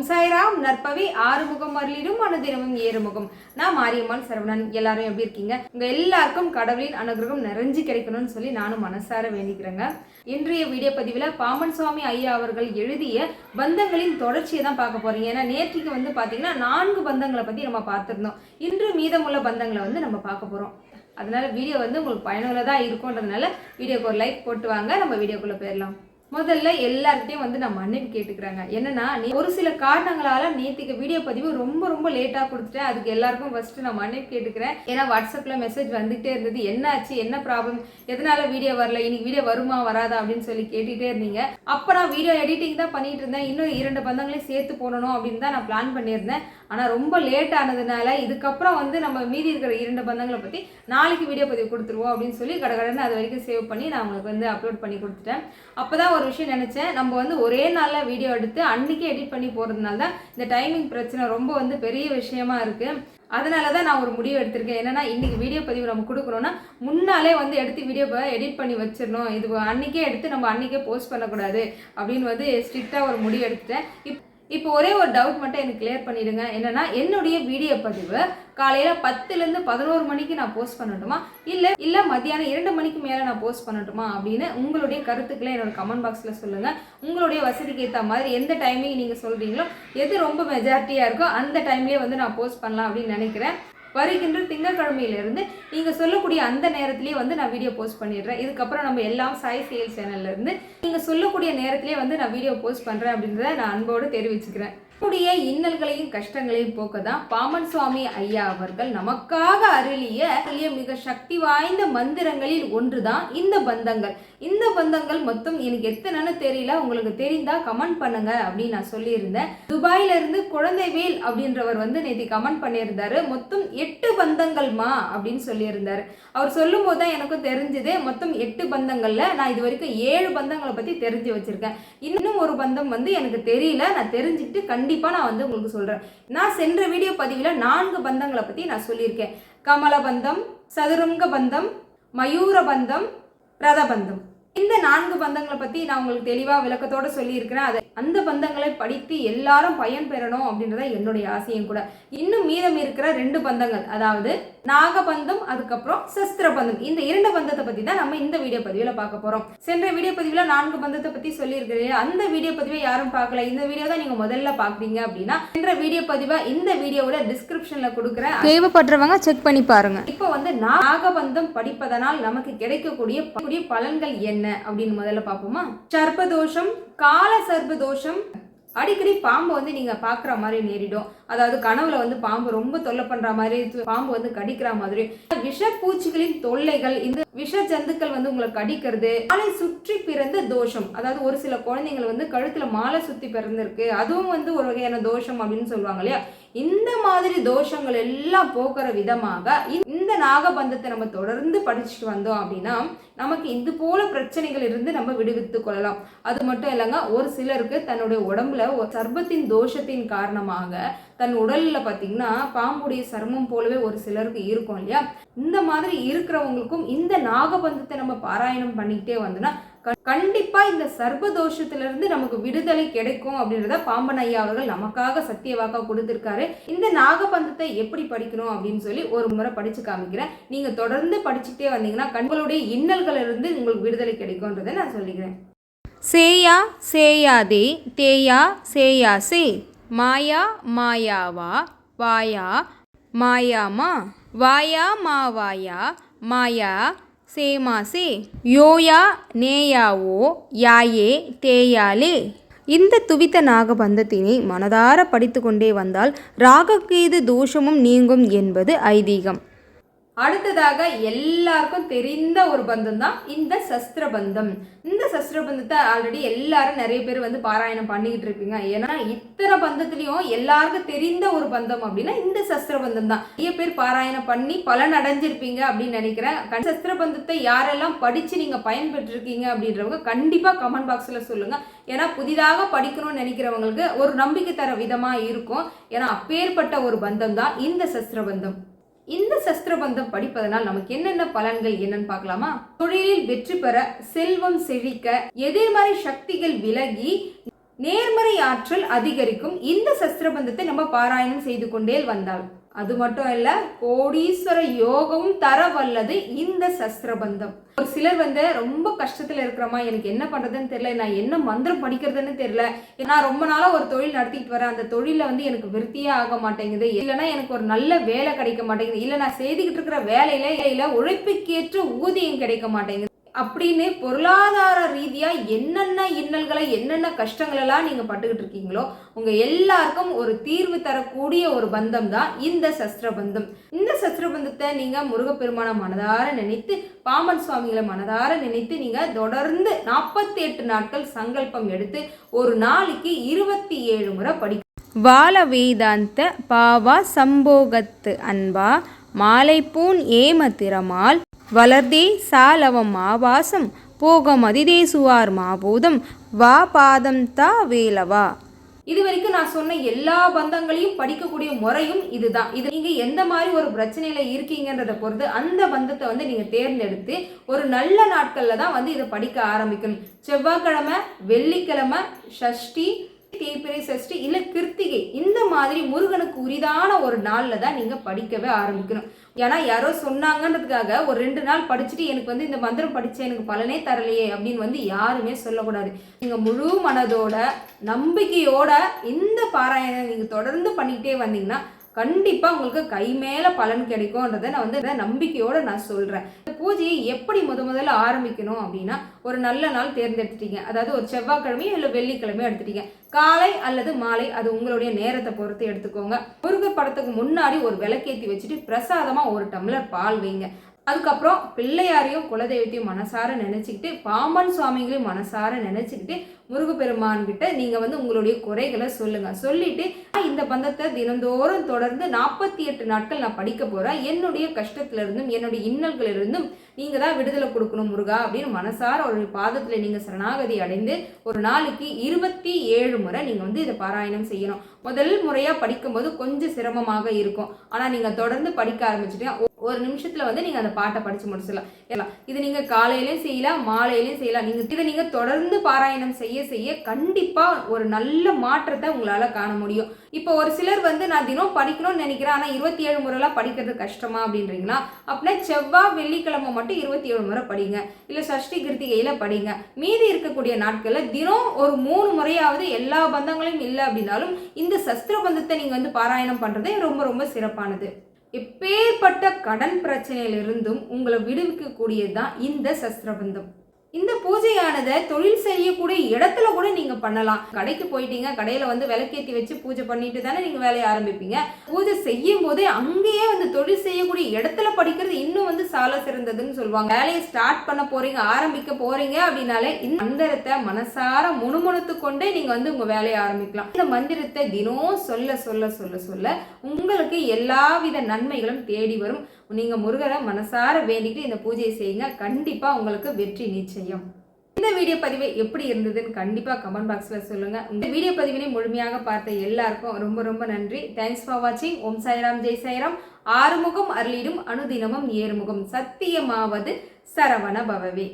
ஓம் சாய்ராம். நற்பவி ஆறுமுகம் அருளிடும் அனுதினமும் ஏறுமுகம். நான் மாரியம்மாள் சரவணன். எல்லாரும் எப்படி இருக்கீங்க? உங்க எல்லாருக்கும் கடவுளின் அனுகிரகம் நிறைஞ்சு கிடைக்கணும்னு சொல்லி நானும் மனசார வேண்டிக்கிறேங்க. இன்றைய வீடியோ பதிவில் பாமன் சுவாமி ஐயா அவர்கள் எழுதிய பந்தங்களின் தொடர்ச்சியை தான் பார்க்க போறீங்க. ஏன்னா நேற்றுக்கு வந்து பாத்தீங்கன்னா நான்கு பந்தங்களை பத்தி நம்ம பார்த்துருந்தோம். இன்று மீதமுள்ள பந்தங்களை வந்து நம்ம பார்க்க போறோம். அதனால வீடியோ வந்து உங்களுக்கு பயனுள்ளதா இருக்கும்ன்றதுனால வீடியோக்கு ஒரு லைக் போட்டு வாங்க. நம்ம வீடியோக்குள்ள போயிடலாம். முதல்ல எல்லார்கிட்டையும் வந்து நான் மன்னிப்பு கேட்டுக்கிறாங்க. என்னன்னா நீ ஒரு சில காரணங்களால நேத்திக்கு வீடியோ பதிவு ரொம்ப ரொம்ப லேட்டாக கொடுத்துட்டேன். அதுக்கு எல்லாருக்கும் ஃபர்ஸ்ட் நான் மன்னிப்பு கேட்டுக்கிறேன். ஏன்னா வாட்ஸ்அப்பில் மெசேஜ் வந்துகிட்டே இருந்தது. என்ன ஆச்சு என்ன ப்ராப்ளம் எதனால வீடியோ வரல? இன்னைக்கு வீடியோ வருமா வராதா? அப்படின்னு சொல்லி கேட்டுகிட்டே இருந்தீங்க. அப்போ நான் வீடியோ எடிட்டிங் தான் பண்ணிட்டு இருந்தேன். இன்னும் இரண்டு பந்தங்களையும் சேர்த்து போடணும் அப்படின்னு தான் நான் பிளான் பண்ணியிருந்தேன். ஆனால் ரொம்ப லேட் ஆனதுனால இதுக்கப்புறம் வந்து நம்ம மீதி இருக்கிற இரண்டு பந்தங்களை பற்றி நாளைக்கு வீடியோ பதிவு கொடுத்துருவோம் அப்படின்னு சொல்லி கடகடன்னு அது வரைக்கும் சேவ் பண்ணி நான் உங்களுக்கு வந்து அப்லோட் பண்ணி கொடுத்துட்டேன். அப்போ தான் ஒரு விஷயம் நினச்சேன். நம்ம வந்து ஒரே நாளில் வீடியோ எடுத்து அன்னைக்கே எடிட் பண்ணி போகிறதுனால தான் இந்த டைமிங் பிரச்சனை ரொம்ப வந்து பெரிய விஷயமா இருக்குது அதனால தான் நான் ஒரு முடிவு எடுத்திருக்கேன். என்னன்னா இன்றைக்கி வீடியோ பதிவு நம்ம கொடுக்குறோன்னா முன்னாலே வந்து எடுத்து வீடியோ எடிட் பண்ணி வச்சிடணும். இது அன்றைக்கே எடுத்து நம்ம அன்றைக்கே போஸ்ட் பண்ணக்கூடாது அப்படின்னு வந்து ஸ்ட்ரிக்டாக ஒரு முடிவு எடுத்துட்டேன். இப் இப்போ ஒரே ஒரு டவுட் மட்டும் எனக்கு கிளியர் பண்ணிடுங்க. என்னன்னா என்னுடைய வீடியோ பதிவு காலையில பத்துலேருந்து பதினோரு மணிக்கு நான் போஸ்ட் பண்ணட்டுமா? இல்லை இல்லை மத்தியானம் இரண்டு மணிக்கு மேலே நான் போஸ்ட் பண்ணட்டுமா அப்படின்னு உங்களுடைய கருத்துக்களை என்னோட கமெண்ட் பாக்ஸில் சொல்லுங்கள் உங்களுடைய வசதிக்கு ஏற்ற மாதிரி எந்த டைமிங் நீங்கள் சொல்கிறீங்களோ எது ரொம்ப மெஜாரிட்டியாக இருக்கோ அந்த டைம்லேயே வந்து நான் போஸ்ட் பண்ணலாம் அப்படின்னு நினைக்கிறேன். வருகின்ற திங்கட்கிழமையிலிருந்து நீங்கள் சொல்லக்கூடிய அந்த நேரத்திலே வந்து நான் வீடியோ போஸ்ட் பண்ணிடுறேன். இதுக்கப்புறம் நம்ம எல்லாம் சாய் செயல் சேனல்லேருந்து நீங்கள் சொல்லக்கூடிய நேரத்திலே வந்து நான் வீடியோ போஸ்ட் பண்ணுறேன் அப்படின்றத நான் அன்போடு தெரிவிச்சுக்கிறேன். நம்முடைய இன்னல்களையும் கஷ்டங்களையும் போக்க தான் பாமன் சுவாமி ஐயா அவர்கள் நமக்காக அருளிய அருளிய மிக சக்தி வாய்ந்த மந்திரங்களில் ஒன்றுதான் இந்த பந்தங்கள். இந்த பந்தங்கள் மொத்தம் எனக்கு எத்தனைன்னு தெரியல. உங்களுக்கு தெரிந்தா கமெண்ட் பண்ணுங்க அப்படின்னு நான் சொல்லியிருந்தேன். துபாயில இருந்து குழந்தைவேல் அப்படின்றவர் வந்து நேற்று கமெண்ட் பண்ணியிருந்தாரு. மொத்தம் எட்டு பந்தங்கள்மா அப்படின்னு சொல்லியிருந்தாரு. அவர் சொல்லும் போது தான் எனக்கும் தெரிஞ்சது. மொத்தம் எட்டு பந்தங்கள்ல நான் இது வரைக்கும் ஏழு பந்தங்களை பத்தி தெரிஞ்சு வச்சிருக்கேன். இன்னும் ஒரு பந்தம் வந்து எனக்கு தெரியல. நான் தெரிஞ்சுக்கிட்டு கண்டிப்பா கண்டிப்பாக நான் வந்து உங்களுக்கு சொல்கிறேன் நான் சென்ற வீடியோ பதிவில் நான்கு பந்தங்களை பற்றி நான் சொல்லியிருக்கேன். கமல பந்தம் சதுரங்க பந்தம் மயூர பந்தம் ரதபந்தம் இந்த நான்கு பந்தங்களை பற்றி நான் உங்களுக்கு தெளிவாக விளக்கத்தோடு சொல்லியிருக்கிறேன். அதை அந்த பந்தங்களை படித்து எல்லாரும் பயன் பெறணும் அப்படின்றத என்னுடைய ஆசையும் கூட. இன்னும் மீதம் இருக்கிற ரெண்டு பந்தங்கள் அதாவது நாகபந்தம் அதுக்கப்புறம் சஸ்திர பந்தம் இந்த இரண்டு பந்தத்தை பத்தி தான் நம்ம இந்த வீடியோ பதிவில் பார்க்க போறோம். சென்ற வீடியோ பதிவுல நான்கு பந்தத்தை பத்தி சொல்லியிருக்கிறேன் அந்த வீடியோ பதிவை யாரும் பார்க்கல. இந்த வீடியோ தான் நீங்க முதல்ல பாக்குறீங்க அப்படின்னா சென்ற வீடியோ பதிவை இந்த வீடியோவோட டிஸ்கிரிப்ஷன்ல கொடுக்குறேன். தேவைப்படுறவங்க செக் பண்ணி பாருங்க. இப்போ வந்து நாகபந்தம் படிப்பதனால் நமக்கு கிடைக்கக்கூடிய கூடிய பலன்கள் என்ன அப்படின்னு முதல்ல பார்ப்போமா? சர்ப்பதோஷம் கால சர்ப்பதோஷம் அடிக்கடி பாம்பு வந்து நீங்கள் பார்க்குற மாதிரி நேரிடும். அதாவது கனவுல வந்து பாம்பு ரொம்ப தொல்லை பண்ணுற மாதிரி பாம்பு வந்து கடிக்கிற மாதிரி. விஷப்பூச்சிகளின் தொல்லைகள் இந்த விஷ ஜந்துக்கள் வந்து உங்களை கடிக்கிறது. மாலை சுற்றி பிறந்த தோஷம். அதாவது ஒரு சில குழந்தைங்கள் வந்து கழுத்தில் மாலை சுற்றி பிறந்திருக்கு. அதுவும் வந்து ஒரு வகையான தோஷம் அப்படின்னு சொல்லுவாங்க இல்லையா? இந்த மாதிரி தோஷங்கள் எல்லாம் போக்குற விதமாக இந்த நாகபந்தத்தை நம்ம தொடர்ந்து படிச்சுட்டு வந்தோம் அப்படின்னா நமக்கு இது போல பிரச்சனைகள் இருந்து நம்ம விடுவித்து கொள்ளலாம். அது மட்டும் இல்லைங்க ஒரு சிலருக்கு தன்னுடைய உடம்புல ஒரு சர்பத்தின் தோஷத்தின் காரணமாக தன் உடல்ல பாத்தீங்கன்னா பாம்புடைய சர்மம் போலவே ஒரு சிலருக்கு இருக்கும் இல்லையா? இந்த மாதிரி இருக்கிறவங்களுக்கும் இந்த நாகபந்தத்தை நம்ம பாராயணம் பண்ணிக்கிட்டே வந்தோம்னா கண்டிப்பா இந்த சர்ப தோஷத்திலிருந்து நமக்கு விடுதலை கிடைக்கும் அப்படின்றத பாம்பன் ஐயா அவர்கள் நமக்காக சத்திய வாக்கா கொடுத்திருக்காரு. இந்த நாகபந்தத்தை எப்படி படிக்கணும் அப்படின்னு சொல்லி ஒரு முறை படிச்சு காமிக்கிறேன். நீங்க தொடர்ந்து படிச்சுட்டே வந்தீங்கன்னா கண்களுடைய இன்னல்கள் இருந்து உங்களுக்கு விடுதலை கிடைக்கும்ன்றதை நான் சொல்லிக்கிறேன். சேயா சேயாதே தேயா சேயா சே மாயா மாயாவா வாயா மாயாமா வாயா மாவாயா மாயா சேமாசே யோயா நேயாவோ யாயே தேயாலே இந்த துவித்த நாகபந்தத்தினை மனதார படித்து கொண்டே வந்தால் ராககேது தோஷமும் நீங்கும் என்பது ஐதீகம். அடுத்ததாக எல்லாருக்கும் தெரிந்த ஒரு பந்தம் தான் இந்த சஸ்திர பந்தம் இந்த சஸ்திர பந்தத்தை ஆல்ரெடி எல்லாரும் நிறைய பேர் வந்து பாராயணம் பண்ணிக்கிட்டு இருப்பீங்க. ஏன்னா இத்தனை பந்தத்திலையும் எல்லாருக்கும் தெரிந்த ஒரு பந்தம் அப்படின்னா இந்த சஸ்திர பந்தம் தான் நிறைய பேர் பாராயணம் பண்ணி பலன் அடைஞ்சிருப்பீங்க அப்படின்னு நினைக்கிறேன். கண் சஸ்திர பந்தத்தை யாரெல்லாம் படிச்சு நீங்க பயன்பெற்றிருக்கீங்க அப்படின்றவங்க கண்டிப்பா கமெண்ட் பாக்ஸ்ல சொல்லுங்க. ஏன்னா புதிதாக படிக்கணும்னு நினைக்கிறவங்களுக்கு ஒரு நம்பிக்கை தர விதமா இருக்கும். ஏன்னா அப்பேற்பட்ட ஒரு பந்தம் தான் இந்த சஸ்திர பந்தம் இந்த சஸ்திரபந்தம் படிப்பதனால் நமக்கு என்னென்ன பலன்கள் என்னன்னு பார்க்கலாமா? தொழிலில் வெற்றி பெற செல்வம் செழிக்க எதிர்மறை சக்திகள் விலகி நேர்மறை ஆற்றல் அதிகரிக்கும் இந்த சஸ்திரபந்தத்தை நம்ம பாராயணம் செய்து கொண்டே வந்தால் அது மட்டும் இல்ல கோடீஸ்வர யோகமும் தர வல்லது இந்த சஸ்திரபந்தம். ஒரு சிலர் வந்து ரொம்ப கஷ்டத்துல இருக்கிறமா எனக்கு என்ன பண்றதுன்னு தெரியல நான் என்ன மந்திரம் படிக்கிறதுன்னு தெரியல நான் ரொம்ப நாளா ஒரு தொழில் நடத்திட்டு வரேன் அந்த தொழில வந்து எனக்கு விருத்தியே ஆக மாட்டேங்குது இல்லைன்னா எனக்கு ஒரு நல்ல வேலை கிடைக்க மாட்டேங்குது இல்ல நான் செய்துக்கிட்டு இருக்கிற வேலையில இல்ல உழைப்புக்கேற்ற ஊதியம் கிடைக்க மாட்டேங்குது. அப்படின்னு பொருளாதார ரீதியாக என்னென்ன இன்னல்களை என்னென்ன கஷ்டங்களெல்லாம் நீங்கள் பட்டுக்கிட்டு இருக்கீங்களோ உங்கள் எல்லாருக்கும் ஒரு தீர்வு தரக்கூடிய ஒரு பந்தம் தான் இந்த சஸ்திரபந்தம். இந்த சஸ்திரபந்தத்தை நீங்கள் முருகப்பெருமான மனதார நினைத்து பாமன் சுவாமிகளை மனதார நினைத்து நீங்கள் தொடர்ந்து நாற்பத்தி எட்டு நாட்கள் சங்கல்பம் எடுத்து ஒரு நாளைக்கு இருபத்தி ஏழு முறை படிக்கணும் வால வேதாந்த பாவா சம்போகத்து அன்பா மாலைப்பூன் ஏம திறமால் வளர்தே சாலவம் ஆபாசம் போகம் அதிதேசுவார் மாபூதம் வா பாதம் தா வேலவா. இது வரைக்கும் நான் சொன்ன எல்லா பந்தங்களையும் படிக்கக்கூடிய முறையும் இதுதான். இது நீங்க எந்த மாதிரி ஒரு பிரச்சனையில இருக்கீங்கன்றத பொறுத்து அந்த பந்தத்தை வந்து நீங்க தேர்ந்தெடுத்து ஒரு நல்ல நாட்கள்ல தான் வந்து இதை படிக்க ஆரம்பிக்கணும். செவ்வாய்க்கிழமை வெள்ளிக்கிழமை ஷஷ்டி தேய்பிரை சஷ்டி இல்லை கிருத்திகை இந்த மாதிரி முருகனுக்கு உரிதான ஒரு நாளில் தான் நீங்கள் படிக்கவே ஆரம்பிக்கணும். ஏன்னா யாரோ சொன்னாங்கன்றதுக்காக ஒரு ரெண்டு நாள் படிச்சுட்டு எனக்கு வந்து இந்த மந்திரம் படித்த எனக்கு பலனே தரலையே அப்படின்னு வந்து யாருமே சொல்லக்கூடாது. நீங்கள் முழு மனதோட நம்பிக்கையோட இந்த பாராயணம் நீங்கள் தொடர்ந்து பண்ணிக்கிட்டே வந்தீங்கன்னா கண்டிப்பாக உங்களுக்கு கை மேலே பலன் கிடைக்கும்ன்றத நான் வந்து நம்பிக்கையோடு நான் சொல்கிறேன் இந்த பூஜையை எப்படி முத முதல்ல ஆரம்பிக்கணும் அப்படின்னா ஒரு நல்ல நாள் தேர்ந்தெடுத்துட்டீங்க. அதாவது ஒரு செவ்வாய்க்கிழமையோ இல்லை வெள்ளிக்கிழமையோ எடுத்துட்டீங்க. காலை அல்லது மாலை அது உங்களுடைய நேரத்தை பொறுத்து எடுத்துக்கோங்க. முருகர் படத்துக்கு முன்னாடி ஒரு விளக்கேற்றி வச்சுட்டு பிரசாதமாக ஒரு டம்ளர் பால் வைங்க. அதுக்கப்புறம் பிள்ளையாரையும் குலதெய்வத்தையும் மனசார நினச்சிக்கிட்டு பாம்பன் சுவாமிகளையும் மனசார நினச்சிக்கிட்டு முருகப்பெருமான் கிட்ட வந்து உங்களுடைய குறைகளை சொல்லுங்கள் சொல்லிட்டு இந்த பந்தத்தை தினந்தோறும் தொடர்ந்து நாற்பத்தி எட்டு நாட்கள் நான் படிக்க போகிறேன் என்னுடைய கஷ்டத்துலேருந்தும் என்னுடைய இன்னல்களிலிருந்தும் இருந்தும் தான் விடுதலை கொடுக்கணும் முருகா அப்படின்னு மனசார ஒரு பாதத்தில் நீங்கள் சரணாகதி அடைந்து ஒரு நாளைக்கு இருபத்தி ஏழு முறை நீங்கள் வந்து இதை பாராயணம் செய்யணும். முதல் முறையாக படிக்கும்போது கொஞ்சம் சிரமமாக இருக்கும். ஆனால் நீங்கள் தொடர்ந்து படிக்க ஆரம்பிச்சுட்டு ஒரு நிமிஷத்தில் வந்து நீங்கள் அந்த பாட்டை படித்து முடிச்சிடலாம். எல்லாம் இது நீங்கள் காலையிலையும் செய்யலாம் மாலையிலையும் செய்யலாம். நீங்கள் இதை நீங்கள் தொடர்ந்து பாராயணம் செய்ய செய்ய கண்டிப்பாக ஒரு நல்ல மாற்றத்தை உங்களால் காண முடியும். இப்போ ஒரு சிலர் வந்து நான் தினம் படிக்கணும்னு நினைக்கிறேன் ஆனால் இருபத்தி ஏழு முறைலாம் படிக்கிறது கஷ்டமா அப்படின்றீங்களா? அப்படின்னா செவ்வாய் வெள்ளிக்கிழமை மட்டும் இருபத்தி ஏழு முறை படிங்க. இல்லை சஷ்டி கிருத்திகையில் படிங்க. மீதி இருக்கக்கூடிய நாட்களில் தினம் ஒரு மூணு முறையாவது எல்லா பந்தங்களையும் இல்லை அப்படின்னாலும் இந்த சஸ்திர பந்தத்தை நீங்கள் வந்து பாராயணம் பண்ணுறதே ரொம்ப ரொம்ப சிறப்பானது. எப்பேற்பட்ட கடன் பிரச்சனையிலிருந்தும் உங்களை விடுவிக்கக்கூடியது தான் இந்த சஸ்திரபந்தம். இந்த பூஜையானதை தொழில் செய்யக்கூடிய இடத்துல கூட நீங்க பண்ணலாம். கடைக்கு போயிட்டீங்க கடையில வந்து விளக்கேத்தி வச்சு பூஜை பண்ணிட்டு தானே நீங்க வேலையை ஆரம்பிப்பீங்க. பூஜை செய்யும் போதே அங்கேயே வந்து தொழில் செய்யக்கூடிய இடத்துல படிக்கிறது இன்னும் வந்து சால சிறந்ததுன்னு சொல்லுவாங்க. வேலையை ஸ்டார்ட் பண்ண போறீங்க ஆரம்பிக்க போறீங்க அப்படின்னாலே இந்த மந்திரத்தை மனசார முணுமுணுத்து கொண்டே நீங்க வந்து உங்க வேலையை ஆரம்பிக்கலாம். இந்த மந்திரத்தை தினம் சொல்ல சொல்ல சொல்ல சொல்ல உங்களுக்கு எல்லாவித நன்மைகளும் தேடி வரும். நீங்கள் முருகரை மனசார வேண்டிக்கிட்டு இந்த பூஜையை செய்யுங்க கண்டிப்பாக உங்களுக்கு வெற்றி நிச்சயம். இந்த வீடியோ பதிவு எப்படி இருந்ததுன்னு கண்டிப்பாக கமெண்ட் பாக்ஸில் சொல்லுங்கள் இந்த வீடியோ பதிவினை முழுமையாக பார்த்த எல்லாருக்கும் ரொம்ப ரொம்ப நன்றி. தேங்க்ஸ் ஃபார் வாட்சிங் ஓம் சாய்ராம் ஜெய் சாய்ராம். ஆறுமுகம் அருளிடும் அனுதினமும் ஏறுமுகம். சத்தியமாவது சரவண பவவே.